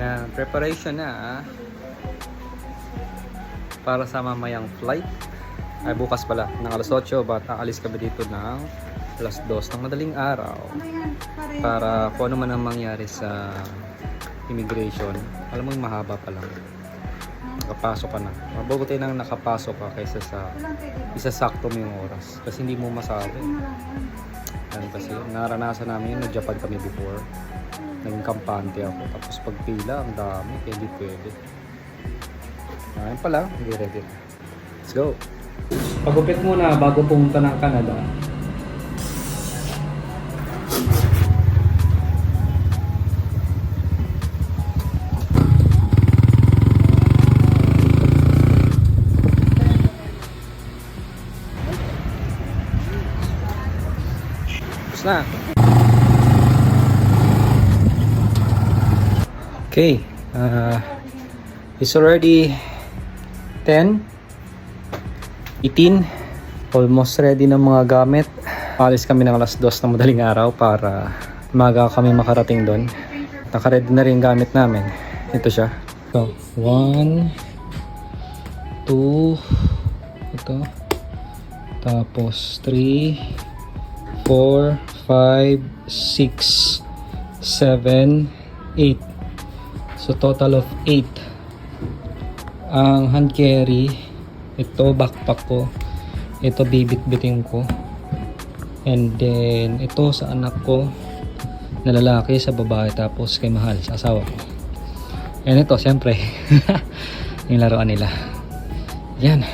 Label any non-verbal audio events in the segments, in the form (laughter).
Yan, preparation na ah. Para sa mamayang flight. Ay bukas pala, ng alas 8, but aalis kami dito ng alas 2 ng madaling araw. Para kung ano man ang mangyari sa immigration, alam mo yung mahaba pa lang. Nakapasok ka na. Mabuti nang nakapasok ka kaysa sa isasakto mo yung oras. Kasi hindi mo masabi. Yan kasi naranasan namin yun, nag-Japan kami before. Naging kampante ako. Tapos pag pila, ang dami. Kaya hindi pwede. Ayun pa lang, hindi ready na. Let's go! Pagupit muna bago pumunta ng Canada. Tapos na. Okay. Uh, it's already 10. 18. Almost ready ng mga gamit. Alis kami ng alas 2 ng madaling araw para maga kami makarating doon. Nakaready na rin gamit namin. Ito siya. So, 1 2 ito. Tapos 3 4 5 6 7 8 So total of 8 ang hand carry ito backpack ko ito bibit-biting ko. And then ito sa anak ko na lalaki sa babae tapos kay mahal sa asawa ko. And ito syempre (laughs) yung laruan nila. Yan.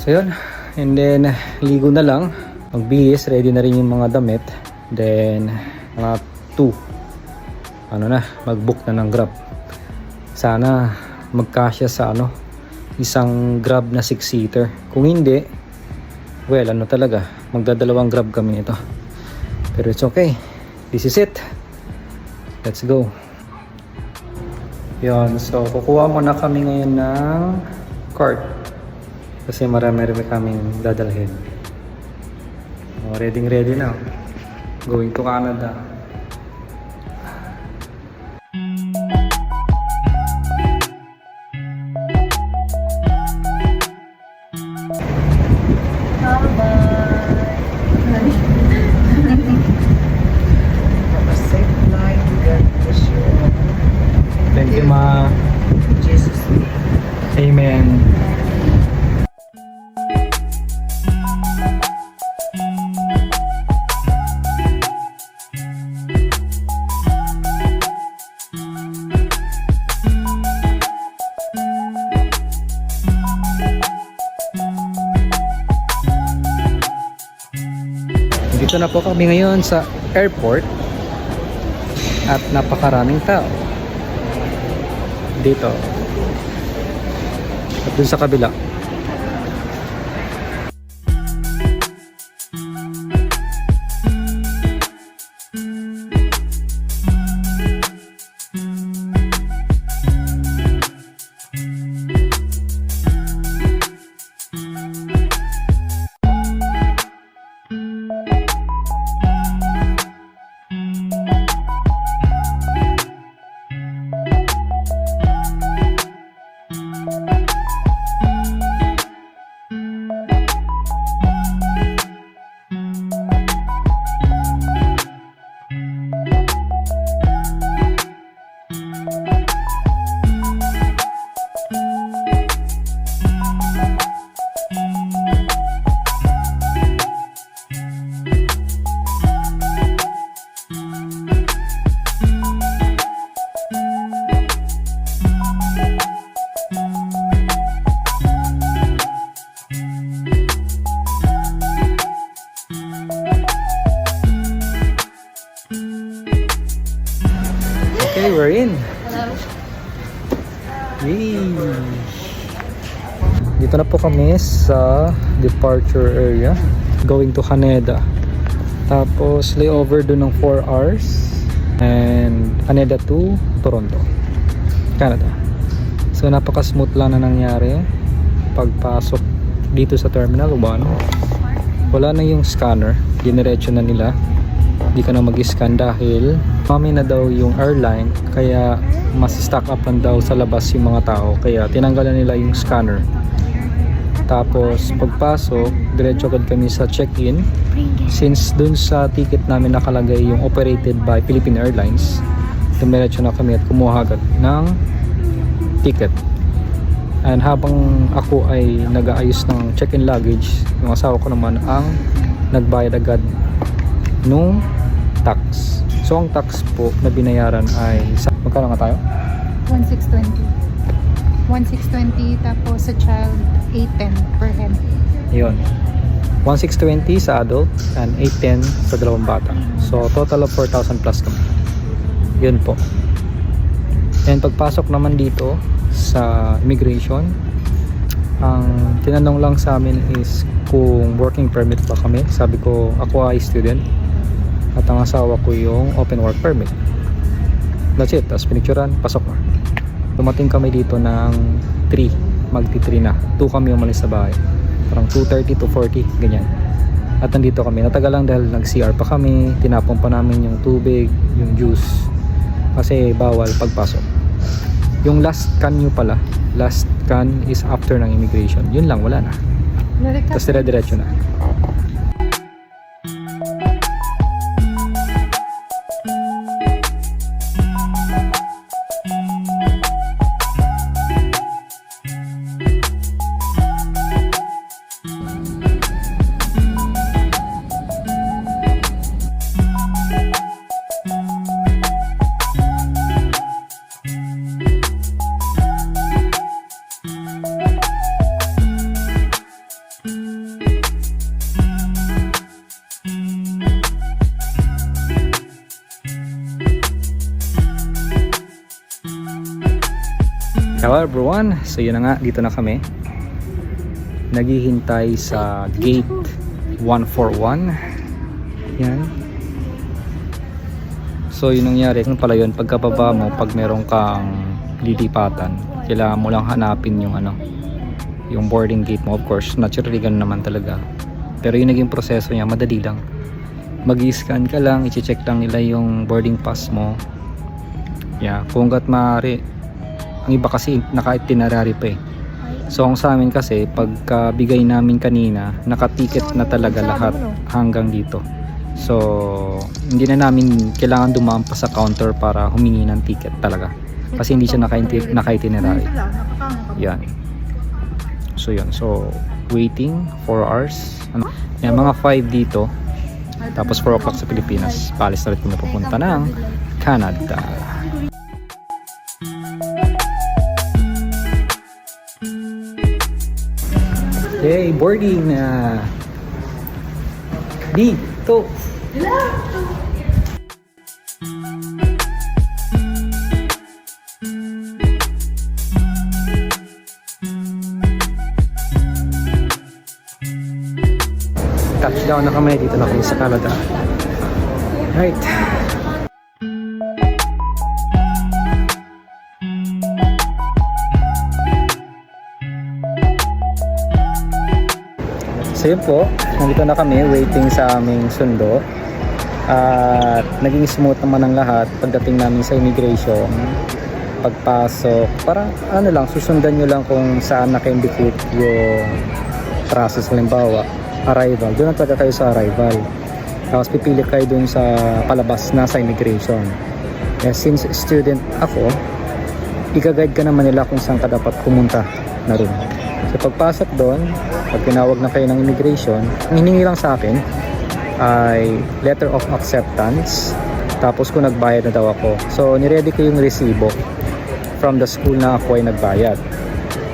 So yun. And then ligo na lang. Magbihis ready na rin yung mga damit. Then mga 2 ano na mag-book na ng grab sana magkasya sa ano isang grab na 6 seater kung hindi well ano talaga magdadalawang grab kami nito. Pero it's okay. This is it. Let's go. Yun so kukuha muna kami ngayon ng cart. Kasi marami rin kaming dadalhin. Oh, ready ready na. Going to Canada Dito na po kami ngayon sa airport at napakaraming tao. Dito. At dun sa kabila. Po kami sa departure area going to Haneda. Tapos layover doon ng 4 hours and Haneda to Toronto, Canada. So napaka-smooth lang na nangyari pagpasok dito sa Terminal 1. Wala na yung scanner, diniretso na nila. Hindi ka na mag-scan dahil Mami na daw yung airline, kaya mas stock up lang daw sa labas yung mga tao. Kaya tinanggalan nila yung scanner. Tapos pagpasok, diretso agad kami sa check-in. Since dun sa ticket namin nakalagay yung operated by Philippine Airlines, dumiretso na kami at kumuha agad ng ticket. And habang ako ay nag-aayos ng check-in luggage, yung asawa ko naman ang nagbayad agad nung tax. So ang tax po na binayaran ay magkano nga tayo? 1620. 1620 tapos sa child 810 per head. Yun. 1620 sa adult and 810 sa dalawang bata. So total of 4,000 plus kami. Yun po. And pagpasok naman dito sa immigration, ang tinanong lang sa amin is kung working permit ba kami. Sabi ko, ako ay student at ang asawa ko yung open work permit. That's it. Tapos pinicturan, pasok na. Dumating kami dito ng 3, magti 3 na. 2 kami umalis sa bahay. Parang 2.30 to 40, ganyan. At nandito kami. Natagal lang dahil nag-CR pa kami. Tinapon pa namin yung tubig, yung juice. Kasi bawal pagpasok. Yung last can nyo pala, last can is after ng immigration. Yun lang, wala na. Tapos dire-diretso na. Hello everyone! So yun na nga, dito na kami. Naghihintay sa gate 141. Yan. So yun nangyari, kung pala yun, pagkababa mo, pag meron kang lilipatan, kailangan mo lang hanapin yung ano, yung boarding gate mo. Of course, naturally ganun naman talaga. Pero yung naging proseso niya, madali lang. Mag-scan ka lang, i-check lang nila yung boarding pass mo. Yeah, kung gat maaari, ang iba kasi naka-itinerary pa eh. So ang sa amin kasi pagka bigay namin kanina, nakaticket na talaga lahat hanggang dito. So hindi na namin kailangan dumaan pa sa counter para humingi ng ticket talaga. Kasi hindi siya naka- naka-itinerary. Yan. So yun. So waiting 4 hours. Ano? Yan, mga 5 dito. Tapos 4 o'clock sa Pilipinas. Palis na rin kami pupunta ng Canada. Yay, boarding na. Dito. Touchdown na kami. Dito na kami sa Canada. Right. So yun po, nandito na kami waiting sa aming sundo. At naging smooth naman ang lahat pagdating namin sa immigration. Pagpasok, para ano lang, susundan nyo lang kung saan naka-indicate yung process. Halimbawa, arrival. Doon na talaga kayo sa arrival. Tapos pipili kayo dun sa palabas na sa immigration. Eh, since student ako, ika-guide ka naman nila kung saan ka dapat pumunta na room. So pagpasok doon, pag tinawag na kayo ng immigration, ang hiningi lang sa akin ay letter of acceptance. Tapos kung nagbayad na daw ako. So niready ko yung resibo from the school na ako ay nagbayad.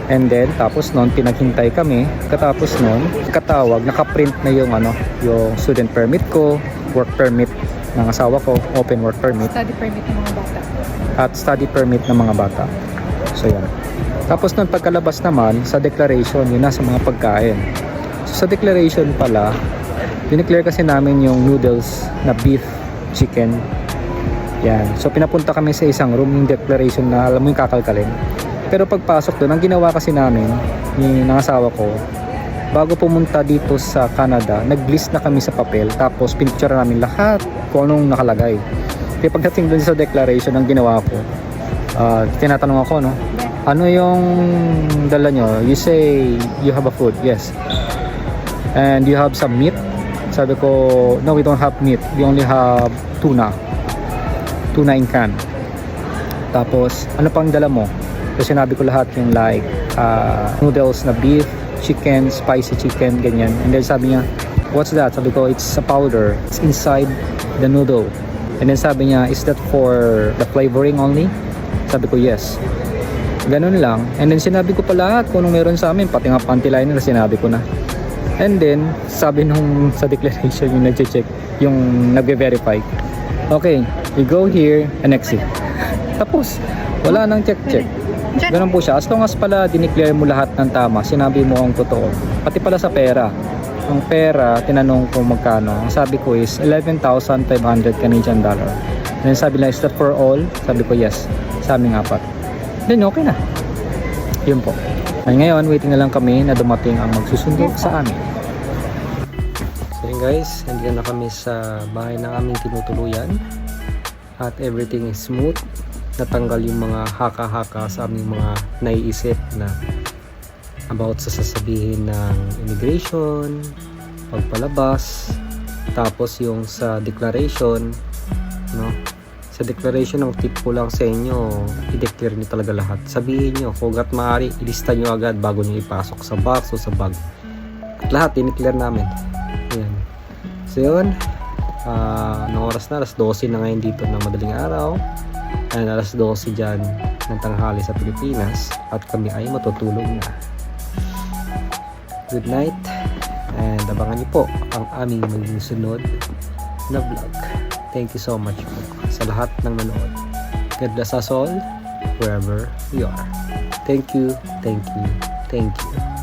And then tapos noon pinaghintay kami. Katapos noon, katawag, nakaprint na yung ano, yung student permit ko, work permit ng asawa ko, open work permit Study permit ng mga bata. at study permit ng mga bata. So yan. Tapos nung pagkalabas naman sa declaration, yun nasa mga pagkain. So sa declaration pala, dineclare kasi namin yung noodles na beef, chicken. Yan. So pinapunta kami sa isang room yung declaration na alam mo yung kakalkalin. Pero pagpasok doon, ang ginawa kasi namin ni ng asawa ko, bago pumunta dito sa Canada, nag-list na kami sa papel tapos pinicture namin lahat kung anong nakalagay. Kaya pagdating dun sa declaration ang ginawa ko, ah, tinatanong ako, no? Ano yung dala nyo? You say you have a food. Yes. And you have some meat? Sabi ko, no, we don't have meat. We only have tuna. Tuna in can. Tapos, ano pang dala mo? So, sinabi ko lahat yung like, ah, noodles na beef, chicken, spicy chicken, ganyan. And then sabi niya, what's that? Sabi ko, it's a powder. It's inside the noodle. And then sabi niya, is that for the flavoring only? Sabi ko, yes. Ganun lang. And then sinabi ko pa lahat kung anong meron sa amin, pati nga panty liner, sinabi ko na. And then, sabi nung (laughs) sa declaration yung nag-check, yung nagbe-verify. Okay, you go here and exit. (laughs) Tapos, wala nang check-check. Ganun po siya. As long as pala dineclare mo lahat ng tama, sinabi mo ang totoo. Pati pala sa pera. Ang pera, tinanong ko magkano. Ang sabi ko is 11,500 Canadian dollar. Then sabi nila, is that for all? Sabi ko, yes. Sa aming apat. Then okay na. Yun po. Ay ngayon, waiting na lang kami na dumating ang magsusundo sa amin. So yun guys, nandito na kami sa bahay ng aming tinutuluyan. At everything is smooth. Natanggal yung mga haka-haka sa aming mga naiisip na about sa sasabihin ng immigration, pagpalabas, tapos yung sa declaration, no? Sa declaration, ang tip ko lang sa inyo, i-declare nyo talaga lahat. Sabihin nyo, kung at maaari, ilista nyo agad bago nyo ipasok sa box o sa bag. At lahat, i-declare namin. Ayan. So yun, ah anong oras na? Alas 12 na ngayon dito ng madaling araw. Ayan, alas 12 dyan ng tanghali sa Pilipinas. At kami ay matutulog na. Good night. And abangan niyo po ang aming maging sunod na vlog. Thank you so much sa lahat ng nanood. God bless us all wherever we are. Thank you, thank you, thank you.